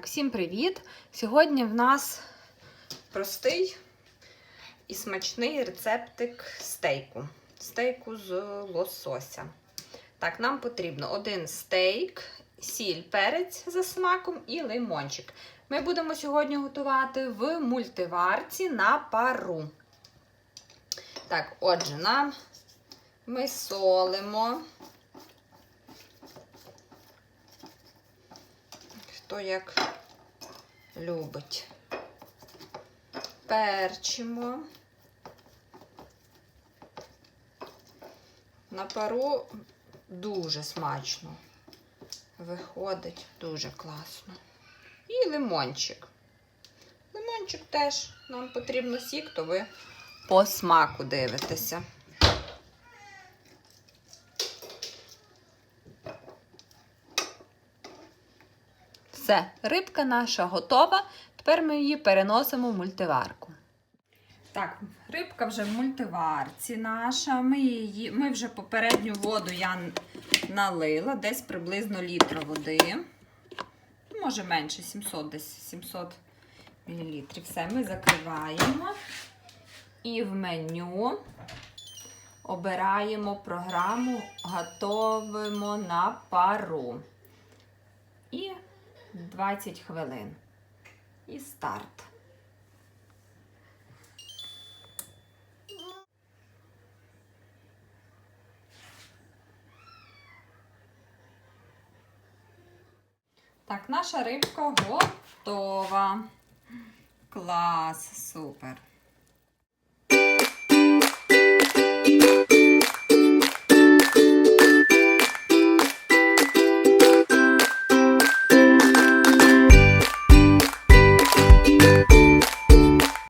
Так, всім привіт! Сьогодні в нас простий і смачний рецептик стейку. Стейку з лосося. Так, нам потрібно один стейк, сіль, перець за смаком і лимончик. Ми будемо сьогодні готувати в мультиварці на пару. Так, отже, нам ми солимо. Хто як любить. Перчимо. На пару дуже смачно. Виходить дуже класно. І лимончик. Лимончик теж нам потрібно сік, то ви по смаку дивитеся. Все, рибка наша готова. Тепер ми її переносимо в мультиварку. Так, рибка вже в мультиварці наша. Ми її, ми вже попередню воду я налила, десь приблизно літра води. Може менше, 700, десь 700 мл. Все, ми закриваємо. І в меню обираємо програму Готовимо на пару. І 20 хвилин. І старт. Так, наша рибка готова. Клас, супер.